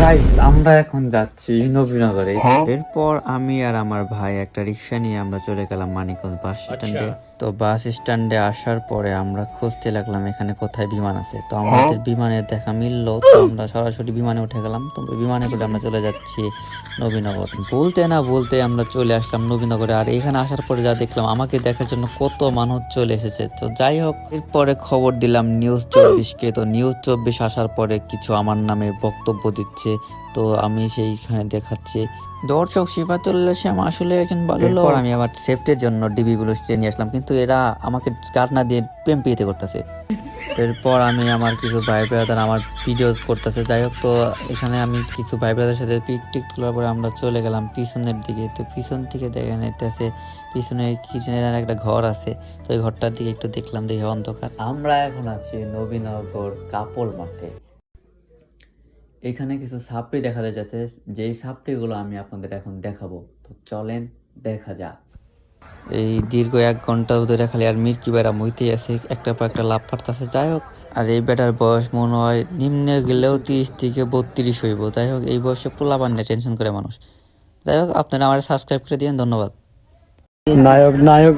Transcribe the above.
Guys আমরা এখন যাচ্ছি নবীনগরে এরপর আমি আর আমার ভাই একটা রিক্সা নিয়ে আমরা চলে গেলাম মানিকগঞ্জ বাস স্ট্যান্ডে। তো বাস স্ট্যান্ডে আসার পরে আমরা খুঁজতে লাগলাম এখানে কোথায় বিমান আছে। তো আমাদের বিমানের দেখা মিললো তো আমরা সরাসরি বিমানে উঠে গেলাম। তো বিমানে করে আমরা চলে যাচ্ছি নবীনগর। বলতে না বলতে আমরা চলে আসলাম নবীনগরে। আর এখানে আসার পরে যা দেখলাম আমাকে দেখার জন্য কত মানুষ চলে এসেছে। তো যাই হোক এরপরে খবর দিলাম নিউজ চব্বিশকে। তো নিউজ চব্বিশ আসার পরে কিছু আমার নামে বক্তব্য দিচ্ছে। তো আমি সেইখানে দেখাচ্ছি। দর্শক সিফাতুল ইসলাম আসলে একজন ভালো লোক আমি আমার সেফটির জন্য ডিবি গুলো নিয়ে আসলাম কিন্তু এরা আমাকে কাট না দিয়ে প্রেম পিতে করতেছে। এরপর আমি আমার কিছু ভাই ব্রাদার আমার ভিডিও করতেছে। যাই হোক তো এখানে আমি কিছু ভাই ব্রাদার সাথে পিক টিক তোলার পরে আমরা চলে গেলাম পিছনের দিকে। তো পিছন থেকে দেখা যাইতেছে পিছনে কিচেনের একটা ঘর আছে। তো ওই ঘরটার দিকে একটু দেখলাম দেখে অন্ধকার। আমরা এখন আছি নবীনগর কাপল মাঠে। এখানে কিছু সাপ্রি দেখা যাচ্ছে যেই সাপ্রিগুলো আমি আপনাদের এখন দেখাবো। তো চলেন দেখা যাক। এই দীর্ঘ এক ঘণ্টা ধরে খালি আর মির্কি বেড়া মইতেই আছে একটা পর একটা লাভ পারতাছে যাই হোক। আর এই বেটার বয়স মনে হয় নিম্নে গেলেও তিরিশ থেকে বত্রিশ হইব যাই হোক এই বয়সে পোলাবার নিয়ে টেনশন করে মানুষ। যাই হোক আপনারা আমার সাবস্ক্রাইব করে দিন ধন্যবাদ। নায়ক নায়ক।